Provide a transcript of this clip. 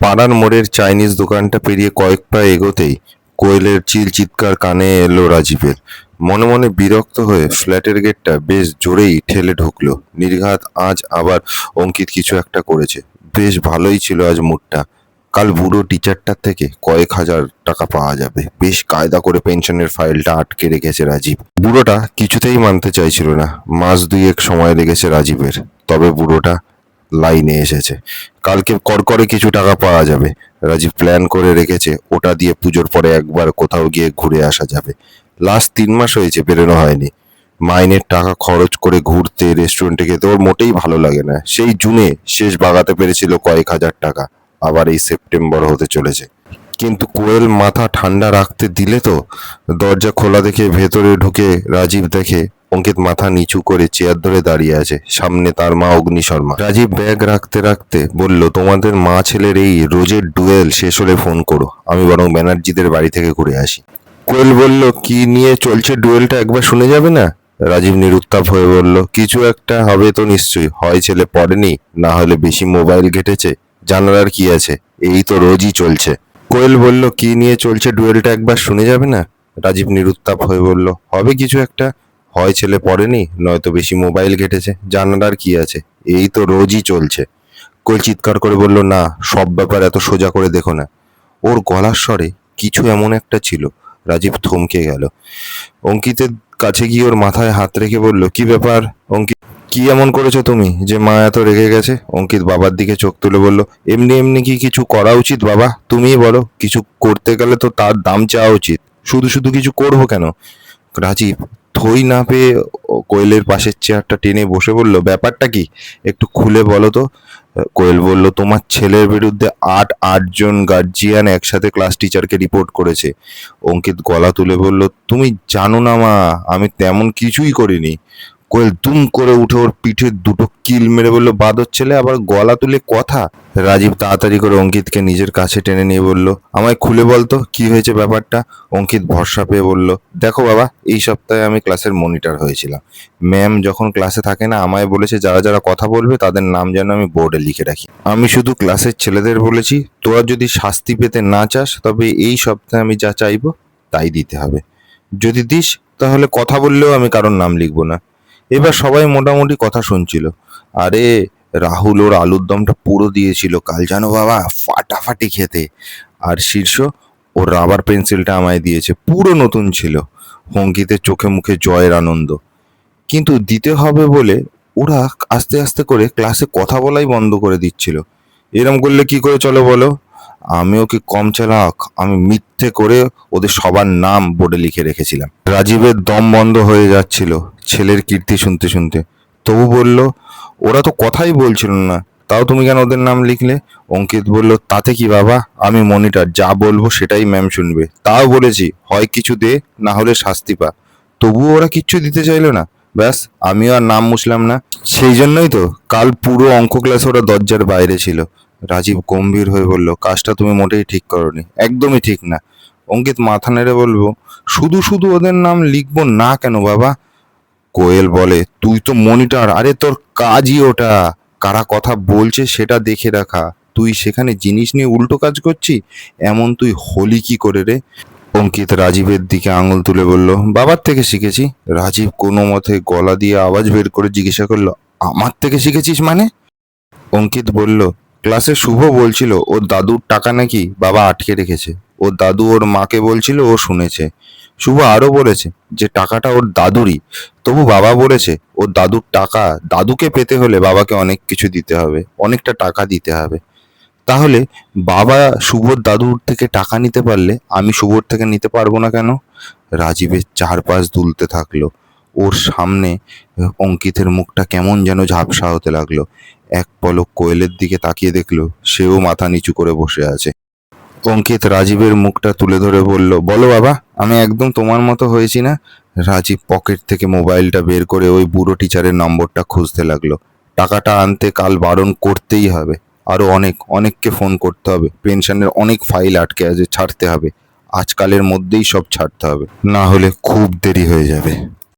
পাড়ার মোড়ের চাইনিজ দোকানটা পেরিয়ে কয়েক পা এগোতেই কোয়েলের চিল চিৎকার কানে এলো রাজীবের। মনে মনে বিরক্ত হয়ে ফ্ল্যাটের গেটটা বেশ জোরেই ঠেলে ঢুকলো। নির্ঘাত আজ আবার অঙ্কিত কিছু একটা করেছে। বেশ ভালোই ছিল আজ মুডটা। কাল বুড়ো টিচারটার থেকে কয়েক হাজার টাকা পাওয়া যাবে। বেশ কায়দা করে পেনশনের ফাইলটা আটকে রেখেছে রাজীব। বুড়োটা কিছুতেই মানতে চাইছিল না। মাস দুয়েক সময় লেগেছে রাজীবের। তবে বুড়োটা লাইনে এসেছে। কালকে করকরে কিছু টাকা পাওয়া যাবে। রাজীব প্ল্যান করে রেখেছে, ওটা দিয়ে পুজোর পরে একবার কোথাও গিয়ে ঘুরে আসা যাবে। লাস্ট তিন মাস হয়েছে, বেরোনো হয়নি। মাইনের টাকা খরচ করে ঘুরতে রেস্টুরেন্টে খেতে, ওর মোটেই ভালো লাগে না। সেই জুনে শেষ বাগাতে পেরেছিল কয়েক হাজার টাকা। আবার এই সেপ্টেম্বর হতে চলেছে। কিন্তু কোয়েল মাথা ঠান্ডা রাখতে দিলে তো দরজা খোলা দেখে ভেতরে ঢুকে রাজীব দেখে অঙ্কিত মাথা নিচু করে চেয়ার ধরে দাঁড়িয়ে আছে। সামনে তার মা অগ্নি শর্মা। রাজীব ব্যাগ রাখতে রাখতে বলল, তোমাদের মা ছেলের এই রোজের ডুয়েল শেষ হলে ফোন করো। আমি বরং ব্যানার্জিদের বাড়ি থেকে ঘুরে আসি। কোয়েল বলল, কি নিয়ে চলছে ডুয়েলটা একবার শুনে যাবে না? রাজীব নিরুত্তাপ হয়ে বলল, কিছু একটা হবে তো নিশ্চয়ই। হয় ছেলে পড়েনি, না হলে বেশি মোবাইল ঘেটেছে। জানার আর কি আছে? এই তো রোজই চলছে। কোয়েল বলল, কি নিয়ে চলছে ডুয়েলটা একবার শুনে যাবে না? রাজীব নিরুত্তাপ হয়ে বলল, হবে কিছু একটা? হয় ছেলে পড়েনি, নয়তো বেশি মোবাইল ঘেটেছে। জানার কি আছে? এই তো রোজই চলছে। কোয়েল চিৎকার করে বলল, না, সব ব্যাপার এত সোজা করে দেখো না। ওর গলার স্বরে কিছু এমন একটা ছিল। রাজীব থমকে গেল। অঙ্কিতের কাছে গিয়ে ওর মাথায় হাত রেখে বলল, কি ব্যাপার অঙ্কিত কি এমন করেছ তুমি যে মা এত রেগে গেছে? অঙ্কিত বাবার দিকে চোখ তুলে বলল, এমনি এমনি কি কিছু করা উচিত বাবা? তুমিই বলো, কিছু করতে গেলে তো তার দাম চাওয়া উচিত। শুধু শুধু কিছু করব কেন? রাজীব থই না পেয়ে কোয়েলের পাশের চেয়ারটা টেনে বসে বলল, ব্যাপারটা কি? একটু খুলে বলো তো। কোয়েল বলল, তোমার ছেলের বিরুদ্ধে আট আটজন গার্জিয়ান একসাথে ক্লাস টিচারকে রিপোর্ট করেছে। অঙ্কিত গলা তুলে বলল, তুমি জানো না মা, আমি তেমন কিছুই করিনি। কোয়েল দুম করে উঠে ওর পিঠে দুটো কিল মেরে বলল, বাদর ছেলে, আবার গলা তুলে কথা? রাজীব তাড়াতাড়ি করে অঙ্কিতকে নিজের কাছে টেনে নিয়ে বলল, আমায় খুলে বলতো কি হয়েছে ব্যাপারটা? অঙ্কিত ভরসা পেয়ে বলল, দেখো বাবা, এই সপ্তাহে আমি ক্লাসের মনিটর হয়েছিলাম। ম্যাম যখন ক্লাসে থাকে না, আমায় বলেছে যারা যারা কথা বলবে, তাদের নাম যেন আমি বোর্ডে লিখে রাখি। আমি শুধু ক্লাসের ছেলেদের বলেছি, তোরা যদি শাস্তি পেতে না চাস, তবে এই সপ্তাহে আমি যা চাইব, তাই দিতে হবে। যদি দিস, তাহলে কথা বললেও আমি কারোর নাম লিখব না। এবার সবাই মোটামুটি কথা শুনছিল। আরে, রাহুল ওর আলুর দমটা পুরো দিয়েছিল কাল জানো বাবা? ফাটাফাটি খেতে। আর শীর্ষ, ওর রাবার পেন্সিলটা আমায় দিয়েছে। পুরো নতুন ছিল। হঙ্কিতে চোখে মুখে জয়ের আনন্দ। কিন্তু দিতে হবে বলে ওরা আস্তে আস্তে করে ক্লাসে কথা বলাই বন্ধ করে দিচ্ছিল। এরম করলে কি করে চলো বলো? আমিও কি কম চালাক? আমি মিথ্যে করে ওদের সবার নাম বোর্ডে লিখে রেখেছিলাম। রাজীবের দম বন্ধ হয়ে যাচ্ছিল ছেলের কীর্তি শুনতে শুনতে। তবু বলল, ওরা তো কথাই বলছিল না। তাও তুমি কেন ওদের নাম লিখলে? অঙ্কিত বলল, তাতে কি বাবা? আমি মনিটর, যা বলব সেটাই ম্যাম শুনবে। তাও বলেছি, হয় কিছু দে, না হলে শাস্তি পা। তবুও ওরা কিচ্ছু দিতে চাইলো না। ব্যাস, আমিও আর নাম মুছলাম না। সেই জন্যই তো কাল পুরো অঙ্ক ক্লাস ওরা দরজার বাইরে ছিল। রাজীব গম্ভীর হয়ে বলল, কাজটা তুমি মোটেই ঠিক করনি, একদমই ঠিক না। অঙ্কিত মাথা নেড়ে বলব শুধু শুধু ওদের নাম লিখব না কেন বাবা? কোয়েল বলে, তুই তো মনিটর, আরে তোর কাজই ওটা। কারা কথা বলছে সেটা দেখে রাখা। তুই সেখানে জিনিস নিয়ে উল্টো কাজ করছি এমন তুই হলি কি করে রে? অঙ্কিত রাজীবের দিকে আঙুল তুলে বলল, বাবার থেকে শিখেছি। রাজীব কোনো মতে গলা দিয়ে আওয়াজ বের করে জিজ্ঞাসা করল, আমার থেকে শিখেছিস মানে? অঙ্কিত বলল ক্লাসে শুভ বলছিল, ওর দাদুর টাকা নাকি বাবা আটকে রেখেছে। ওর দাদু ওর মাকে বলছিল, ও শুনেছে। শুভ আরও বলেছে যে, টাকাটা ওর দাদুরই। তবু বাবা বলেছে, ওর দাদুর টাকা দাদুকে পেতে হলে বাবাকে অনেক কিছু দিতে হবে, অনেকটা টাকা দিতে হবে। তাহলে বাবা শুভর দাদুর থেকে টাকা নিতে পারলে আমি শুভর থেকে নিতে পারব না কেন? রাজীবের চারপাশ দুলতে থাকল। ওর সামনে অঙ্কিতের মুখটা কেমন যেন ঝাপসা হতে লাগল। এক পলক কোয়েলের দিকে তাকিয়ে দেখল, সেও মাথা নিচু করে বসে আছে। অঙ্কিত রাজীবের মুখটা তুলে ধরে বলল, বলো বাবা, আমি একদম তোমার মতো হয়েছি না? রাজীব পকেট থেকে মোবাইলটা বের করে ওই বুড়ো টিচারের নম্বরটা খুঁজতে লাগল। টাকাটা আনতে কাল বারণ করতেই হবে। আরও অনেক, অনেককে ফোন করতে হবে। পেনশনের অনেক ফাইল আটকে আছে, ছাড়তে হবে। আজকালের মধ্যেই সব ছাড়তে হবে। না হলে খুব দেরি হয়ে যাবে।